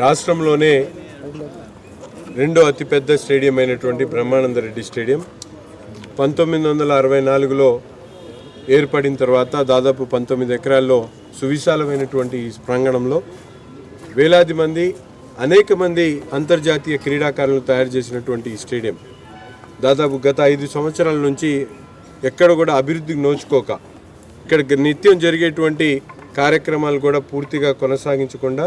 రాష్ట్రంలోనే రెండో అతిపెద్ద స్టేడియం అయినటువంటి బ్రహ్మానంద రెడ్డి స్టేడియం. పంతొమ్మిది వందల అరవై నాలుగులో ఏర్పడిన తర్వాత దాదాపు పంతొమ్మిది ఎకరాల్లో సువిశాలమైనటువంటి ఈ ప్రాంగణంలో వేలాది మంది అనేక మంది అంతర్జాతీయ క్రీడాకారులను తయారు చేసినటువంటి ఈ స్టేడియం. దాదాపు గత ఐదు సంవత్సరాల నుంచి ఎక్కడ కూడా అభివృద్ధికి నోచుకోక ఇక్కడ నిత్యం జరిగేటువంటి కార్యక్రమాలు కూడా పూర్తిగా కొనసాగించకుండా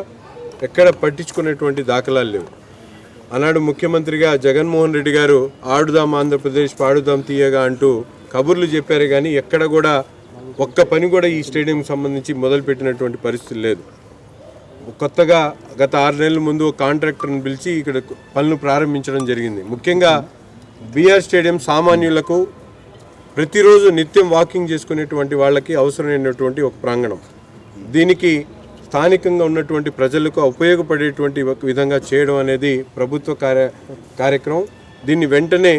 ఎక్కడ పట్టించుకునేటువంటి దాఖలాలు లేవు. ఆనాడు ముఖ్యమంత్రిగా జగన్మోహన్ రెడ్డి గారు ఆడుదాం ఆంధ్రప్రదేశ్ పాడుదాం తీయగా అంటూ కబుర్లు చెప్పారు కానీ ఎక్కడ కూడా ఒక్క పని కూడా ఈ స్టేడియంకి సంబంధించి మొదలుపెట్టినటువంటి పరిస్థితి లేదు. కొత్తగా గత ఆరు నెలల ముందు కాంట్రాక్టర్ని పిలిచి ఇక్కడ పనులు ప్రారంభించడం జరిగింది. ముఖ్యంగా బీఆర్ స్టేడియం సామాన్యులకు ప్రతిరోజు నిత్యం వాకింగ్ చేసుకునేటువంటి వాళ్ళకి అవసరమైనటువంటి ఒక ప్రాంగణం. దీనికి స్థానికంగా ఉన్నటువంటి ప్రజలకు ఉపయోగపడేటువంటి విధంగా చేయడం అనేది ప్రభుత్వ కార్య కార్యక్రమం. దీన్ని వెంటనే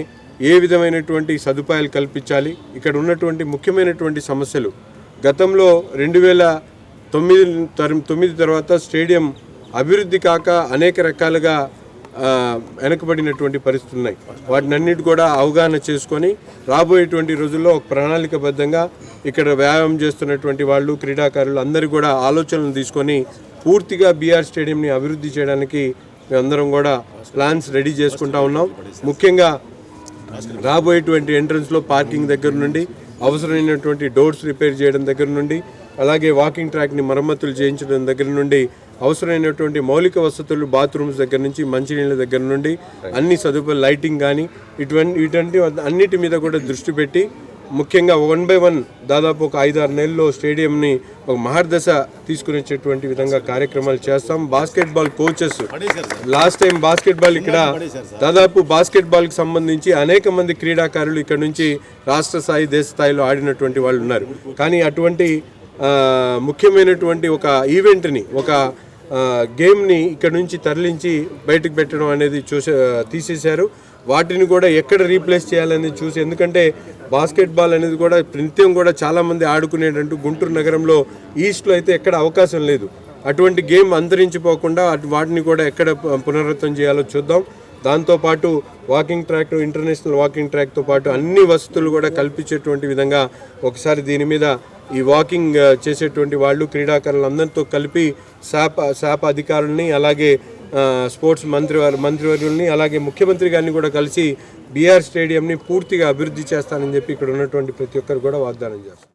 ఏ విధమైనటువంటి సదుపాయాలు కల్పించాలి? ఇక్కడ ఉన్నటువంటి ముఖ్యమైనటువంటి సమస్యలు. గతంలో రెండు వేల తొమ్మిది తొమ్మిది తర్వాత స్టేడియం అభివృద్ధి కాక అనేక రకాలుగా వెనకబడినటువంటి పరిస్థితులు ఉన్నాయి. వాటిని అన్నిటి కూడా అవగాహన చేసుకొని రాబోయేటువంటి రోజుల్లో ఒక ప్రణాళికబద్ధంగా ఇక్కడ వ్యాయామం చేస్తున్నటువంటి వాళ్ళు క్రీడాకారులు అందరూ కూడా ఆలోచనలు తీసుకొని పూర్తిగా బీఆర్ స్టేడియంని అభివృద్ధి చేయడానికి మేమందరం కూడా ప్లాన్స్ రెడీ చేసుకుంటా ఉన్నాం. ముఖ్యంగా రాబోయేటువంటి ఎంట్రన్స్లో పార్కింగ్ దగ్గర నుండి అవసరమైనటువంటి డోర్స్ రిపేర్ చేయడం దగ్గర నుండి అలాగే వాకింగ్ ట్రాక్ని మరమ్మతులు చేయించడం దగ్గర నుండి అవసరమైనటువంటి మౌలిక వసతులు బాత్రూమ్స్ దగ్గర నుంచి మంచినీళ్ళ దగ్గర నుండి అన్ని సదుపాయాలు లైటింగ్ కానీ ఇటువంటి ఇటువంటి అన్నిటి మీద కూడా దృష్టి పెట్టి ముఖ్యంగా వన్ బై వన్ దాదాపు ఒక ఐదారు నెలల్లో స్టేడియంని ఒక మహర్దశ తీసుకుని విధంగా కార్యక్రమాలు చేస్తాం. Basketball coaches last time basketball ఇక్కడ దాదాపు బాస్కెట్బాల్కి సంబంధించి అనేక మంది క్రీడాకారులు ఇక్కడ నుంచి రాష్ట్ర స్థాయి దేశ స్థాయిలో ఆడినటువంటి వాళ్ళు ఉన్నారు. కానీ అటువంటి ముఖ్యమైనటువంటి ఒక ఈవెంట్ని ఒక గేమ్ని ఇక్కడ నుంచి తరలించి బయటకు పెట్టడం అనేది చూసే తీసేశారు. వాటిని కూడా ఎక్కడ రీప్లేస్ చేయాలని చూసి ఎందుకంటే బాస్కెట్బాల్ అనేది కూడా నిత్యం కూడా చాలామంది ఆడుకునేటట్టు గుంటూరు నగరంలో ఈస్ట్లో అయితే ఎక్కడ అవకాశం లేదు. అటువంటి గేమ్ అంతరించిపోకుండా అటు వాటిని కూడా ఎక్కడ పునరుద్ధం చేయాలో చూద్దాం. దాంతోపాటు వాకింగ్ ట్రాక్ ఇంటర్నేషనల్ వాకింగ్ ట్రాక్తో పాటు అన్ని వసతులు కూడా కల్పించేటువంటి విధంగా ఒకసారి దీని మీద ఈ వాకింగ్ చేసేటువంటి వాళ్ళు క్రీడాకారులందరితో కలిపి శాప్ శాప్ అధికారుల్ని అలాగే స్పోర్ట్స్ మంత్రి మంత్రివర్యుల్ని అలాగే ముఖ్యమంత్రి గారిని కూడా కలిసి బీఆర్ స్టేడియంని పూర్తిగా అభివృద్ధి చేస్తానని చెప్పి ఇక్కడ ఉన్నటువంటి ప్రతి ఒక్కరు కూడా వాగ్దానం చేస్తారు.